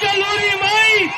எங்கள்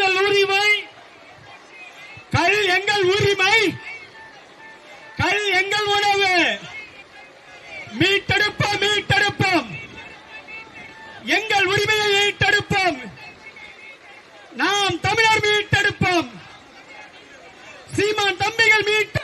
எங்கள் உரிமை. கல் எங்கள் உரிமை. கல் எங்கள் உணவு. மீட்டெடுப்போம் மீட்டெடுப்போம். எங்கள் உரிமையை மீட்டெடுப்போம். நாம் தமிழர் மீட்டெடுப்போம். சீமான் தம்பிகள் மீட்டெடுப்போம்.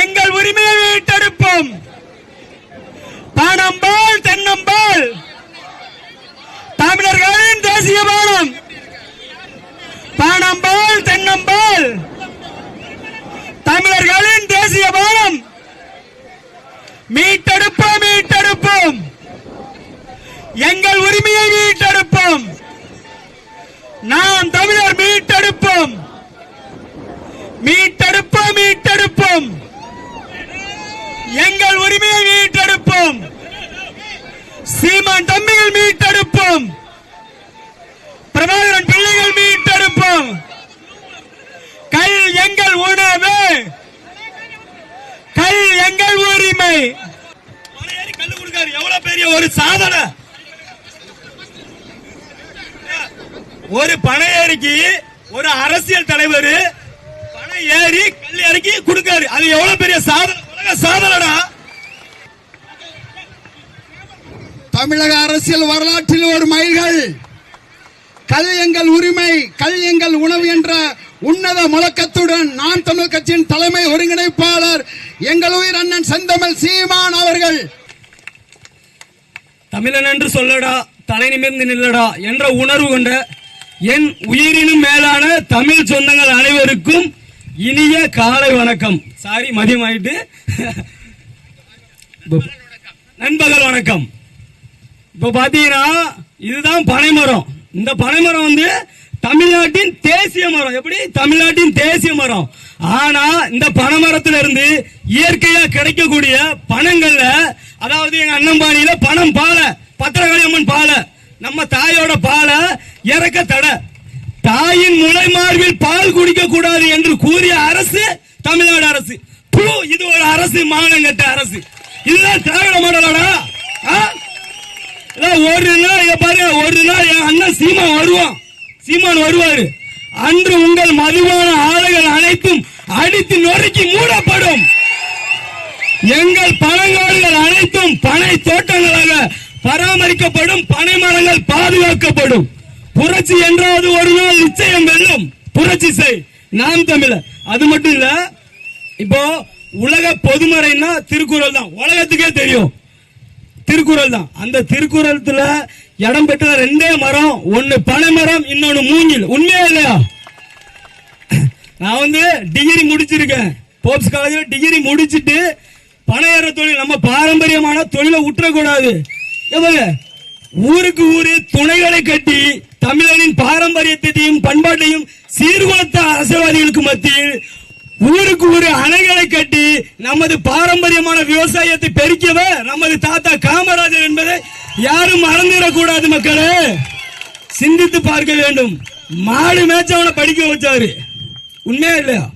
எங்கள் உரிமையை மீட்டெடுப்போம். பானம்பால் தென்னம்பால் தமிழர்களின் தேசிய பானம் பானம்பால் தென்னம்பால் தமிழர்களின் தேசிய பானம் மீட்டெடுப்போம் மீட்டெடுப்போம். எங்கள் உரிமையை மீட்டெடுப்போம். நாம் தமிழர் மீட்டெடுப்போம் மீட்டெடுப்போம் மீட்டெடுப்போம் எங்கள் உரிமையை மீட்டெடுப்போம். சீமான் தம்பிகள் மீட்டெடுப்போம். பிரபாகரன் பிள்ளைகள் மீட்டெடுப்போம். கல் எங்கள் உணவு. கல் எங்கள் உரிமை. எவ்வளவு பெரிய ஒரு சாதனை ஒரு பனை பனையேறிக்கு ஒரு அரசியல் தலைவர் பனை ஏறி கல் இறக்கி கொடுக்காரு. அது எவ்வளவு பெரிய சாதனை? உலக சாதனைடா. தமிழக அரசியல் வரலாற்றில் ஒரு மைல்கள். கல் எங்கள் உரிமை கல் எங்கள் உணவு என்ற உன்னத முழக்கத்துடன் நாம் தமிழ் கட்சியின் தலைமை ஒருங்கிணைப்பாளர் எங்கள் உயிர் அண்ணன் செந்தமிழ் சீமான் அவர்கள். தமிழன் என்று சொல்லடா தலை நிமிர்ந்து நில்லடா என்ற உணர்வு கொண்ட என் உயிரினும் மேலான தமிழ் சொந்தங்கள் அனைவருக்கும் இனிய காலை வணக்கம். சாரி மதியம் ஆயிட்டு. நண்பகல் வணக்கம். இப்போ பார்த்தீங்கன்னா இதுதான் பனைமரம். இந்த பனைமரம் வந்து தமிழ்நாட்டின் தேசிய மரம். எப்படி? தமிழ்நாட்டின் தேசிய மரம். ஆனா இந்த பனைமரத்துல இருந்து இயற்கையா கிடைக்கக்கூடிய பணங்கள்ல அதாவது எங்க அண்ணம்பாணியில பணம் பாலை பத்திரகாளி அம்மன் பாலை நம்ம தாயோட பாலை இறக்க தடை. தாயின் முளை மார்பில் பால் குடிக்க கூடாது என்று கூறிய அரசு தமிழ்நாடு அரசு. இது ஒரு அரசு மானங்கட்ட அரசு. இதுதான் திராவிட மாடலோட. ஆ? ஒரு நாள் இங்க பாருங்க ஒரு நாள் என் அண்ணன் சீமான் வருவான். சீமான் வருவாரு. அன்று உங்கள் மதுவான ஆலைகள் அனைத்தும் அடித்து நொறுக்கி மூடப்படும். எங்கள் பழங்காடுகள் அனைத்தும் பனை தோட்டங்களாக பராமரிக்கப்படும் பனை மரங்கள் பாதுகாக்கப்படும். புரட்சி என்றாவது ஒரு நாள் நிச்சயம் வெல்லும். புரட்சி செய். நாம் தமிழர். அது மட்டும் இல்ல இப்போ உலக பொதுமறைன்னா திருக்குறள் தான். உலகத்துக்கே தெரியும். திருக்குறள் தான். அந்த திருக்குறளத்துல இடம் பெற்ற ரெண்டே மரம் ஒன்னு பனை மரம் இன்னொன்னு மூங்கில். உண்மையா இல்லையா? நான் வந்து டிகிரி முடிச்சிருக்கேன். போப்ஸ் காலேஜில் டிகிரி முடிச்சிட்டு பனையேற தொழில் நம்ம பாரம்பரியமான தொழிலை விட்டுறக்கூடாது. எவ்வளவு ஊருக்கு ஊரு துணைகளை கட்டி தமிழனின் பாரம்பரியத்தையும் பண்பாட்டையும் சீர்குலைத்த அரசியல்வாதிகளுக்கு மத்தியில் ஊருக்கு ஊரு அணைகளை கட்டி நமது பாரம்பரியமான விவசாயத்தை பெருக்கியவர் நமது தாத்தா காமராஜர் என்பதை யாரும் மறந்துடக்கூடாது மக்களே. சிந்தித்து பார்க்க வேண்டும். மாடு மேய்ச்சவனை படிக்க வச்சாரு. உண்மையா இல்லையா?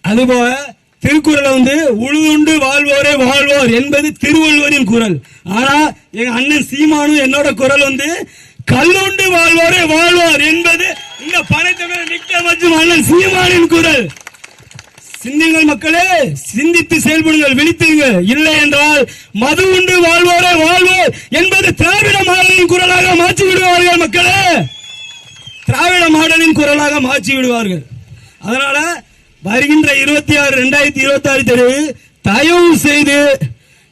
அதுபோல திருக்குறளை வந்து உழுதுண்டு வாழ்வோரே வாழ்வோர் என்பது திருவள்ளுவரின் குரல். ஆனா எங்க அண்ணன் சீமானும் என்னோட குரல் வந்து கல்லுண்டு வாழ்வோரே வாழ்வார் என்பது இந்த பனைத்தமிழ நிக்க மற்றும் அண்ணன் சீமானின் குரல். சிந்திங்கள் மக்களே சிந்தித்து செயல்படுங்கள் விழித்துங்கள் இல்லை என்றால் மது உண்டு வாழ்வோரே வாழ்வோர் என்பது திராவிட மாடலின் குரலாக மாற்றி விடுவார்கள் மக்களே. திராவிட மாடலின் குரலாக மாற்றி விடுவார்கள் அதனால வருகின்ற இருபத்தி ஆறு ரெண்டாயிரத்தி இருபத்தி ஆறு தேதி தயவு செய்து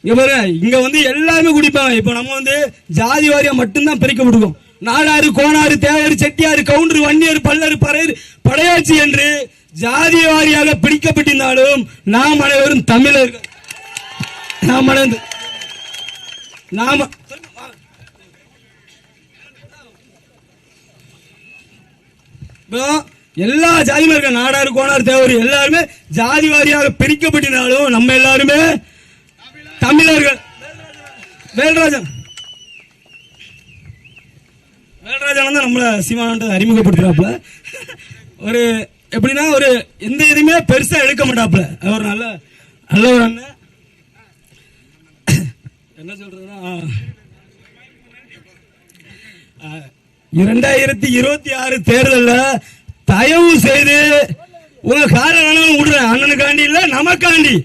இங்க இங்க வந்து எல்லாருமே குடிப்பாங்க. இப்ப நம்ம வந்து ஜாதி வாரியா மட்டும்தான் பிரிக்கப்பட்டிருக்கோம் நாடாறு கோணாறு தேவர் செட்டியாறு கவுண்டர் வன்னியர் பல்லர் பறையர் படையாட்சி என்று ஜாதி வாரியாக பிடிக்கப்பட்டிருந்தாலும் நாம் அனைவரும் தமிழர்கள். நாம் அனைவரும் நாம எல்லா ஜாதியும் இருக்க? நாடார் கோணார் தேவர் எல்லாருமே ஜாதி வாரியாக பிரிக்கப்பட்டினாலும் நம்ம எல்லாருமே தமிழர்கள். வேல்ராஜன். வேல்ராஜன் வந்து நம்மள சீமானத்தை அறிமுகப்படுத்துறாப்புல ஒரு எப்படின்னா ஒரு எந்த இதுவுமே பெருசா எடுக்க மாட்டாப்புல. அவர் நல்ல நல்ல ஒரு அண்ணன். என்ன சொல்கிறதுன்னா இரண்டாயிரத்தி இருபத்தி ஆறு தேர்தல்ல தயவு செய்து உங்க கால வேணாலும் விடுறேன். அண்ணனுக்காண்டி இல்ல நமக்காண்டி.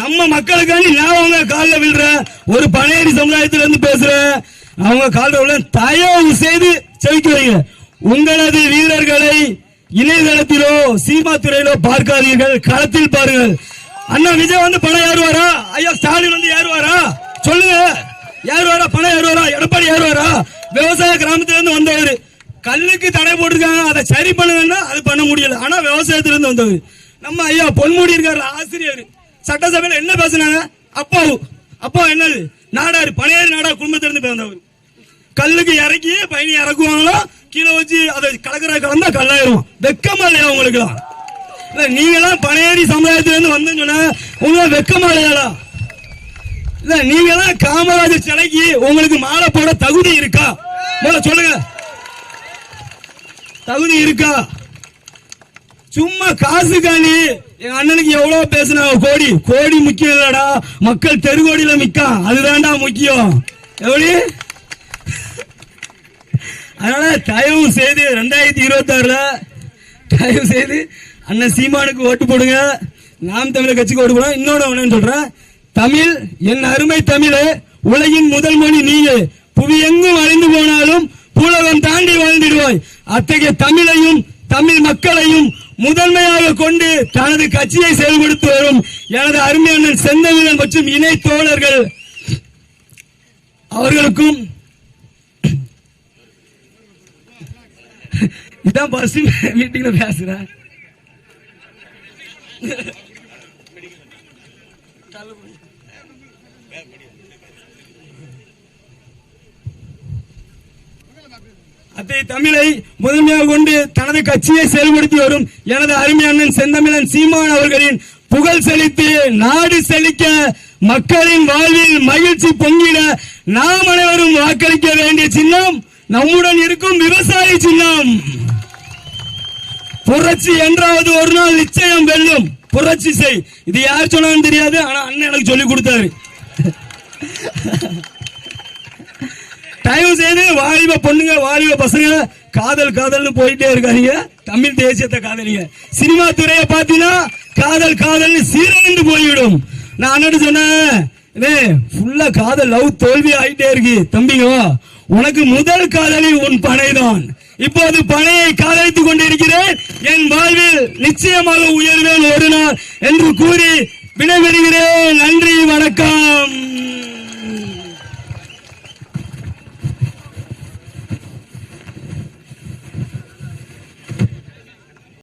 நம்ம மக்களுக்காண்டி நான் உங்க காலில் விழுற ஒரு பழையடி சமுதாயத்துல இருந்து பேசுறேன். அவங்க காலில் தயவு செய்து செவிக்க வைங்க. உங்களது வீரர்களை இணையதளத்திலோ சீமா துறையிலோ பார்க்காதீர்கள். களத்தில் பாருங்கள். அண்ணா விஜய் வந்து பணம் ஏறுவாரா? ஐயா ஸ்டாலின் வந்து ஏறுவாரா? சொல்லுங்க. ஏறுவாரா? பணம் ஏறுவாரா? எடப்பாடி ஏறுவாரா? விவசாய கிராமத்துல இருந்து வந்தவர். கல்லுக்கு தடை போட்டிருக்காங்க. அதை சரி பண்ணுங்கன்னா அது பண்ண முடியல. ஆனா விவசாயத்துல இருந்து வந்தவர். நம்ம ஐயா பொன்முடி இருக்காரு ஆசிரியர். சட்டசபையில் என்ன பேசுனாங்க? அப்பாவு. அப்பா என்னது? நாடாரு. பழைய நாடா குடும்பத்திலிருந்து பிறந்தவர். கல்லுக்கு இறக்கி பயணி இறக்குவாங்களோ கீழே வச்சு அதை கலக்கிற கலந்தா கல்லாயிரும். வெக்கமா இல்லையா உங்களுக்குலாம் இல்ல நீங்களாம் பனையேறி சமுதாயத்துல இருந்து வந்தேன்னு சொன்னா உங்களுக்கு வெக்கமா இல்லையாடா? இல்ல நீங்களாம் காமராஜர் சிலைக்கு உங்களுக்கு மாலை போட தகுதி இருக்கா? முதல்ல சொல்லுங்க. தகுதி இருக்கா? சும்மா காசுக்காண்டி எங்க அண்ணனுக்கு எவ்வளவு பேசினாங்க கோடி. கோடி முக்கியம் இல்லடா. மக்கள் தெருகோடியில மிக்கா அதுதான்டா முக்கியம். எப்படி? அதனால தயவு செய்து ரெண்டாயிரத்தி இருபத்தி ஆறுல தயவு செய்து அண்ணன் சீமானுக்கு ஓட்டு போடுங்க. நாம் தமிழர் கட்சிக்கு ஓட்டு போடுங்க. இன்னொன்னு சொல்றேன். தமிழ் என் அருமை தமிழ் உலகின் முதல் மொழி நீங்க புவி எங்கும் அழிந்து போனாலும் பூலகம் தாண்டி வாழ்ந்திடுவாய். அத்தகைய தமிழையும் தமிழ் மக்களையும் முதன்மையாக கொண்டு தனது கட்சியை செயல்படுத்தி வரும் எனது அருமை அண்ணன் செந்தமிழன் மற்றும் இணை தோழர்கள் அவர்களுக்கும் இதான் பஸ் மீட்டிங்ல பேசுறேன் அத்தை தமிழை முதன்மையாக கொண்டு தனது கட்சியை செயல்படுத்தி வரும் எனது அருமை அண்ணன் செந்தமிழன் சீமான் அவர்களின் புகழ் செழித்து நாடு செழிக்க மக்களின் வாழ்வில் மகிழ்ச்சி பொங்கிட நாம் அனைவரும் வாக்களிக்க வேண்டிய சின்னம் நம்முடன் இருக்கும் விவசாய சின்னம். புரட்சி என்றாவது ஒரு நாள் நிச்சயம் வெல்லும். புரட்சி செய். இது யார் சொன்னான்னு தெரியாது ஆனா அண்ணன் எனக்கு சொல்லி கொடுத்தாரு. தயவு செய்து வாலிப பொண்ணுங்க வாலிப பசங்க காதல் காதல்னு போயிட்டே இருக்காதீங்க. தமிழ் தேசியத்தை காதலிங்க. சினிமா துறையை பார்த்தீங்கன்னா காதல் காதல்னு சீரழிந்து போய்விடும். நான் அண்ணன் சொன்னேன்? ஃபுல்லா காதல் லவ் தோல்வி ஆயிட்டே இருக்கு. தம்பியோ உனக்கு முதல் காதலி உன் பனைதான் இப்போது பனையை காதலித்துக் கொண்டிருக்கிறேன். என் வாழ்வில் நிச்சயமாக உயர்வேன் ஒரு நாள் என்று கூறி விடைபெறுகிறேன். நன்றி வணக்கம்.